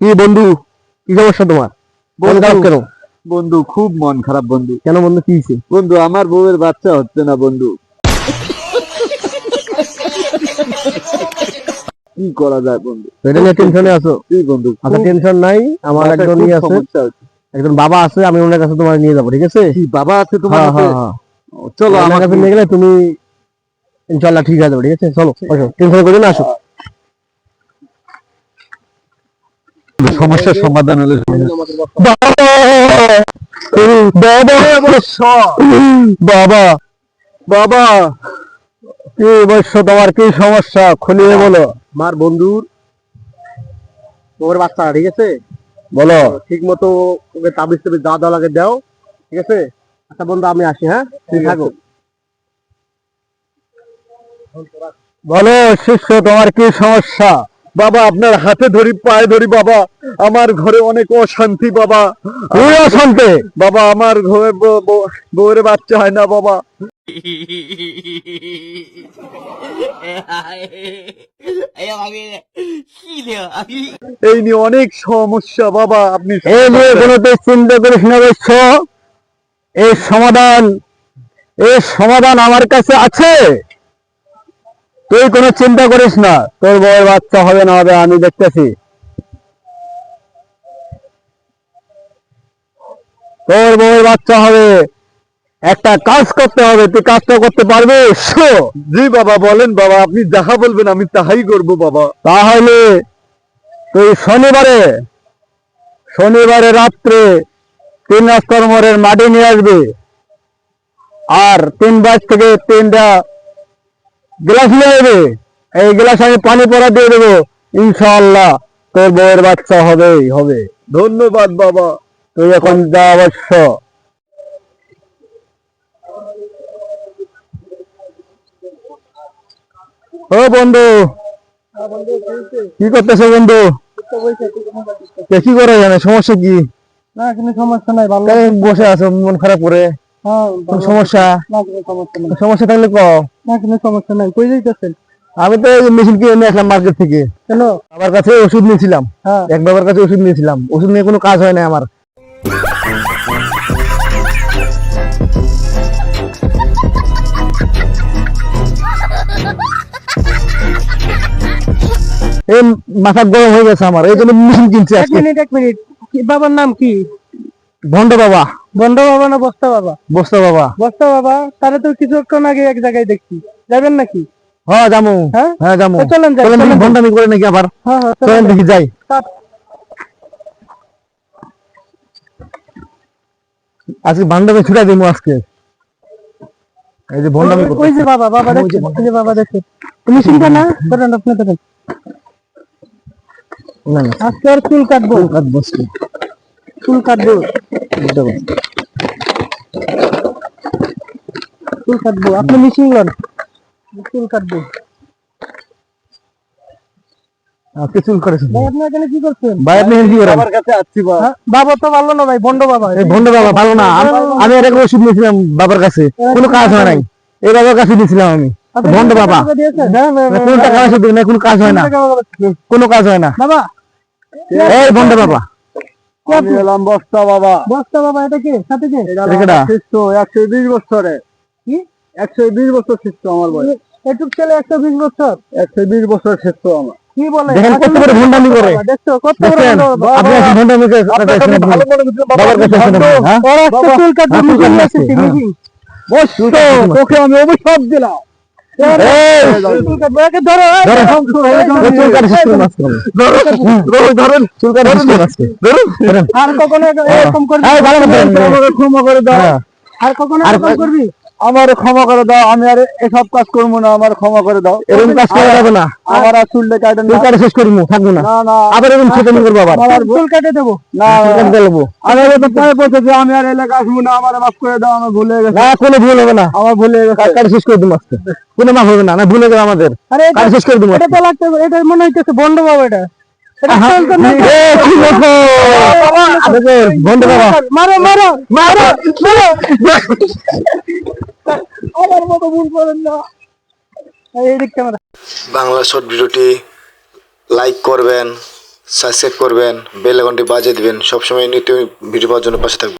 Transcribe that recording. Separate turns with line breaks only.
কি বন্ধু? কি সমস্যা তোমার? মন খারাপ কেন?
বন্ধু খুব মন খারাপ বন্ধু।
কেন বন্ধু কি হয়েছে?
বন্ধু আমার বউয়ের বাচ্চা হচ্ছে না বন্ধু। কি করা যায় বন্ধু?
এটা নিয়ে টেনশনে আছো?
কি বন্ধু
আচ্ছা টেনশন নাই। আমার একজন ইয়ে আছে। একজন বাবা আছে আমি ওনার কাছে তোমার নিয়ে যাব ঠিক আছে?
কি বাবা আছে তোমার
হ্যাঁ
কাছে?
হ্যাঁ হ্যাঁ।
চলো আমার
কাছে নিয়ে গেলে তুমি ইনশাল্লাহ ঠিক হয়ে যাবে ঠিক আছে। চলো টেনশন করে না আসো।
সমস্যার সমাধান হলে
বাবা। বাবা! কি অবশ্য তোমার কি সমস্যা? খুলিয়ে বলো। আমার বন্ধুর ওর বাচ্চা ঠিক আছে? বলো। ঠিক মতো ওকে তাবিজ টাবিজ দাওয়া দেওয়া লাগে দাও ঠিক আছে? আচ্ছা বন্ধু আমি আসি হ্যাঁ? ঠিক থাকো। বলো শিষ্য তোমার কি সমস্যা?
বাবা আপনার হাতে ধরি পায়ে ধরি বাবা। আমার ঘরে অনেক অশান্তি বাবা।
অশান্তি?
বাবা আমার ঘরে বউরে বাচ্চা হয় না বাবা। এই নিয়ে অনেক সমস্যা বাবা। আপনি
এই নিয়ে কোনো চিন্তা করিস না বলছ এই সমাধান এই সমাধান আমার কাছে আছে। তুই কোনো চিন্তা করিস না। তোর বউয়ের বাচ্চা হবে না হবে আমি দেখতেছি। তোর বউয়ের বাচ্চা হবে। একটা কাজ করতে হবে তুই কাজটা করতে পারবিস
জি বাবা বলেন বাবা আপনি যাহা বলবেন আমি তাহাই করব বাবা।
তাহলে তুই শনিবারে শনিবারে রাত্রে তিন রাস্তার মোড়ের মাটি নিয়ে আসবি। আর তিন বাজ থেকে তিনটা গ্লাস নিয়ে এই গ্লাস আমি পানি পরা দিয়ে দেবো। ইনশাআল্লাহ তোর বউয়ের বাচ্চা হবেই হবে।
ধন্যবাদ বাবা।
তুই এখন যা অবশ্য। ও বন্ধু কি করতেছো বন্ধু? কে কি করে জানে সমস্যা কি?
না কোনো সমস্যা নাই ভালো
বসে আছো মন খারাপ করে।
হ্যাঁ
সমস্যা?
সমস্যা
সমস্যা থাকলে ক
না কোনো সমস্যা নাই কই যাইতেছেন?
আমি তো মেশিন কিনে নিয়ে আসলাম মার্কেট থেকে।
কেন?
আমার কাছে ওষুধ নিয়েছিলাম।
হ্যাঁ।
এক বাবার কাছে ওষুধ নিয়েছিলাম। ওষুধ নিয়ে কোনো কাজ হয় না আমার। এই মাথা গরম হয়ে গেছে আমার এই জন্য মেশিন কিনছি
এক মিনিট এক মিনিট। বাবার নাম কি?
ভন্ড বাবা।
বন্ড বাবা না বস্তা বাবা?
বস্তা বাবা।
বস্তা বাবা তারা তো কিছুক্ষণ আগে এক জায়গায় দেখছি। যাবেন নাকি?
হ্যাঁ জামু
হ্যাঁ?
হ্যাঁ
তো চলেন যাই,
চলেন দেখি। ভন্ডামি করে নাকি আবার?
হ্যাঁ হ্যাঁ
চলেন। দেখি যাই। আজকে ভান্ডামে ছুটা দিব আজকে। এই যে ভন্ডামি
ওই- যে বাবা বাবা
যে
বাবা দেখছেন তুমি চিন্তা না? ধরেন আপনি ধরেন।
না
আজকে আর চুল কাটবো।
বসছে
চুল কাটবো। চুল কাটবো। আপনি মিশিং লন চুল কাটবো।
আজকে চুল করেছেন।
ভাই আপনি এখানে কি করছেন?
ভাই আপনি কি করেন।
আমার কাছে আসছি?
বাবা তো ভালো না ভাই বন্ড বাবা।
এই ভন্ড বাবা ভালো না। আম- আমি এরকম ওষুধ নিয়েছিলাম বাবার কাছে। কোনো কাজ হয় নাই। এই বাবার কাছে নিয়েছিলাম আমি।
আপনি
বাবা। না, কোনো টাকা পয়সা দিই না কোনো কাজ হয় না।
টাকা পয়সা দিয়েছেন?
কোনো কাজ হয় না।
বাবা।
এই ভন্ড বাবা।
বস্তা বাবা।
বস্তা বাবা এটা কি? সাথে কি?
বছরে
কি
একশো বিশ বছর শিষ্য আমার বয়স।
এটুক ছেলে একশো বিশ বছর?
একশো বিশ বছর শিষ্য আমার।
কি বলে?
কত
আসলে
ভন্ডামি করে।
দেখছ কত।
আপনি ভন্ডামি
ভালো মনে
বাবার কাছে।
আপনি,
হ্যাঁ?
ওর চুল আছে,
হ্যাঁ।
তোকে আমি অভিশাপ দিলাম।
আর কখনো এরকম করবি?
এই, ভালো মতো ধরুন।
আমাকে ক্ষমা করে দাও।
হ্যাঁ।
আর কখনো
আর-
এরকম করবি?
আমার ক্ষমা করে দাও আমি আর এসব কাজ করব না আমার ক্ষমা করে দাও।
এরকম কাজ করা যাবে না।
আমার আর কাটেন
চুল কাটা শেষ করব থাকব না। আবার এরকম ছোট করব আবার।
চুল কেটে দেবো।
না
দেবো
আমি তো প্রায় বলছে যে আমি আর এলাকা আসব না আমার মাফ করে দাও আমার ভুলে গেছে।
না কোনো ভুল হবে না।
আমার ভুলে গেছে।
কাজ শেষ করে দেবো আজকে। কোনো মাফ হবে না না ভুলে গেল আমাদের।
আরে
কাজ শেষ করে দেবো
এটা তো লাগতে এটা মনে হইতেছে বন্ধ বাবা এটা। মারো মারো মারো। মারো। আমার মতো ভুল করেন না। এই দিক ক্যামেরা
বাংলা শর্ট ভিডিওটি লাইক করবেন সাবস্ক্রাইব করবেন বেল আইকনটি বাজিয়ে দিবেন। সবসময় নিত্য ভিডিও পাওয়ার জন্য পাশে থাকবেন।